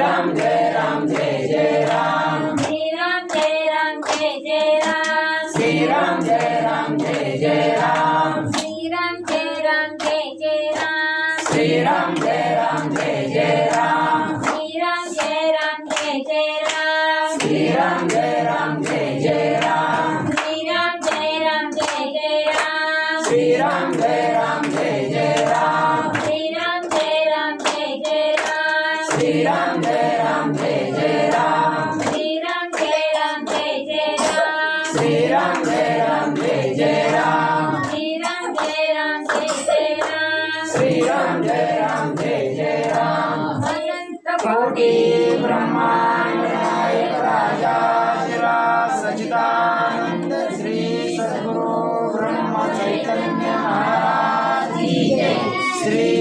I'm dead. ब्रह्मांड नायक राजा शिरा सचिदानंद श्री सद्गुरु ब्रह्म चैतन्य महाराज श्री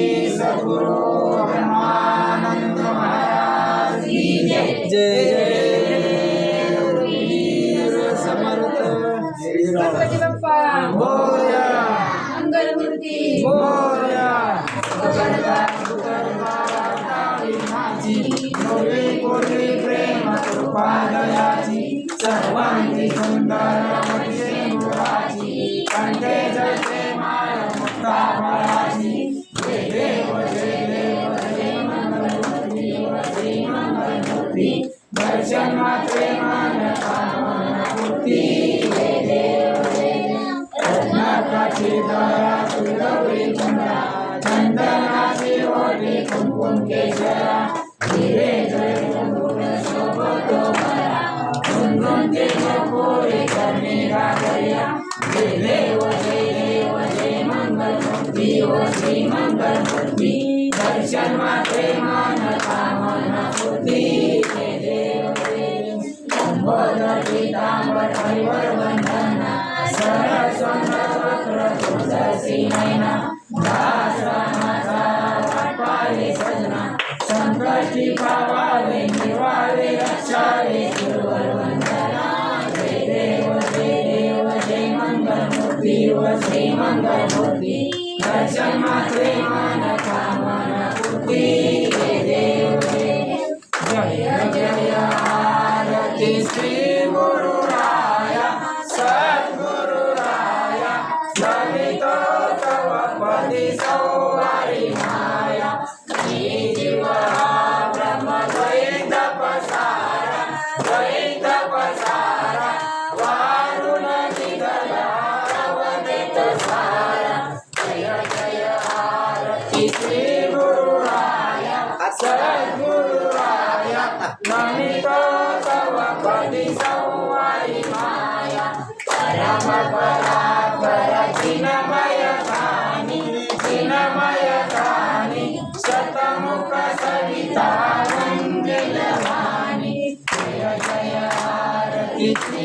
प्रेम कृपा दयाची सर्वांगी सुंदर मुराची कंठे जळते माय मुक्ता फळाची जय देव जय देव जय मंगलमूर्ती जय श्री मंगलमूर्ती दर्शन मात्रे मान कामना जय देव जय देव रत्नाकाची दया तुळगौरी चंद्रा चंदनाची ओढी कुंकुम केशरा पीतांबर हरिवर वंदना सरळ वक्र तुळसी नयना दास वाटपावे सजना संकष्टी पावावे निवावे रक्षावे सुरवर वंदना जय देव जय देव जय मंगलमूर्ती व श्री मंगलमूर्ती दर्शन मात्रे मान Thank you. Maya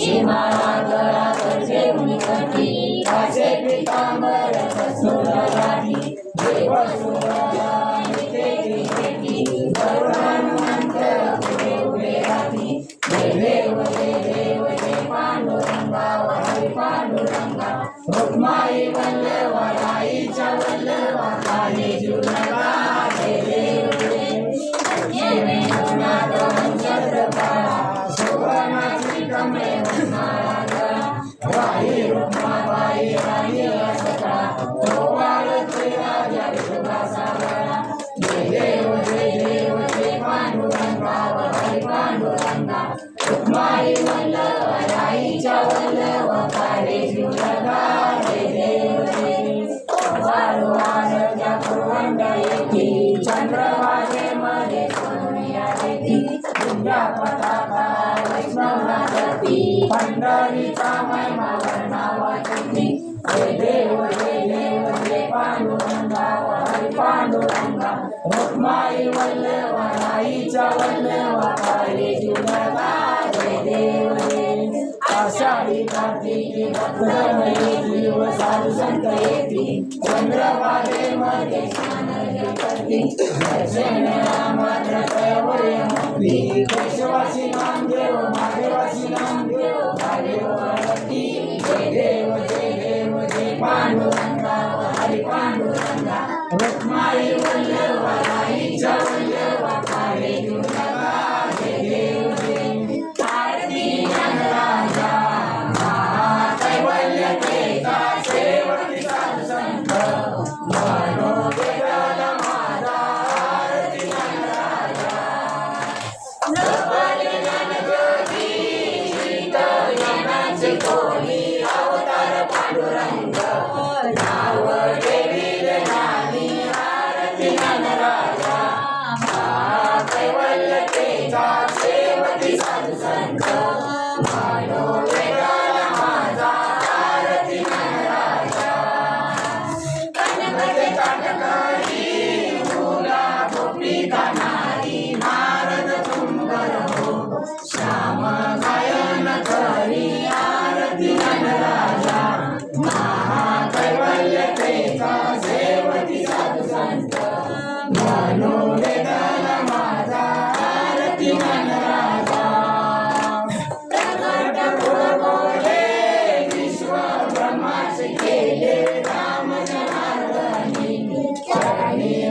सीमाना गळा कसे उलकटी असे पितांबर सुरगाठी देव सुरगा ते क्रिकेटी करुणानुमंत्र उभे उभे राखी पांडुरंगा वराई पांडुरंगा हुकमाई आई मन आईच्या मन वकारे जीवनकारे देवरे वारुवारच्या कुरवंड येथी चंद्रवाजे मध्ये सोनिया येथी दुर्गा पताका वैष्णवना गती पंढरीचा महिमा वर्णावा येथी हे देव हे देव हे पांडुरंगा हरी पांडुरंगा रुक्माई वल्लवाईच्या वल्लवा कारे जीवनकारे देवने आषाढी कार्तिकी भद्रमयी जीव साधू संत येती चंद्रभागे मध्ये स्नान करती दर्शन मात्र कळवळे मुक्ती केशवासी नामदेव महादेवासी नामदेव महादेव आरती जय देव जय देव जय पांडुरंगा हरी पांडुरंगा रत्माई वल्लभ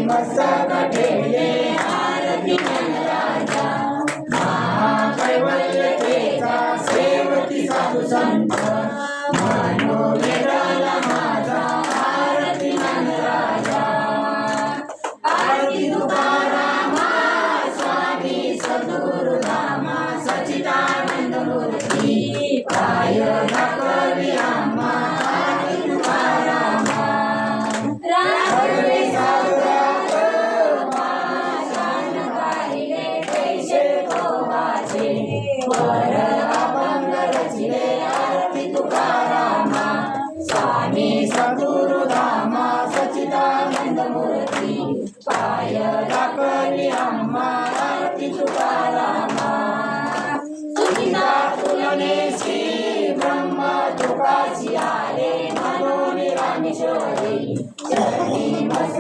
my masakade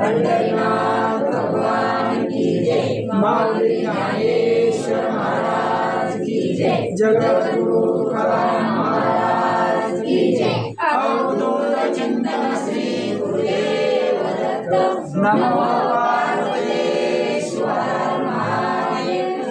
पंढरीनाथ भगवान की जय। माऊली ज्ञानेश्वर महाराज की जय। जगद्गुरु तुकाराम महाराज की जय। अवधूत चिंतन श्री गुरुदेव दत्त नमो पार्वतेश्वर महादेव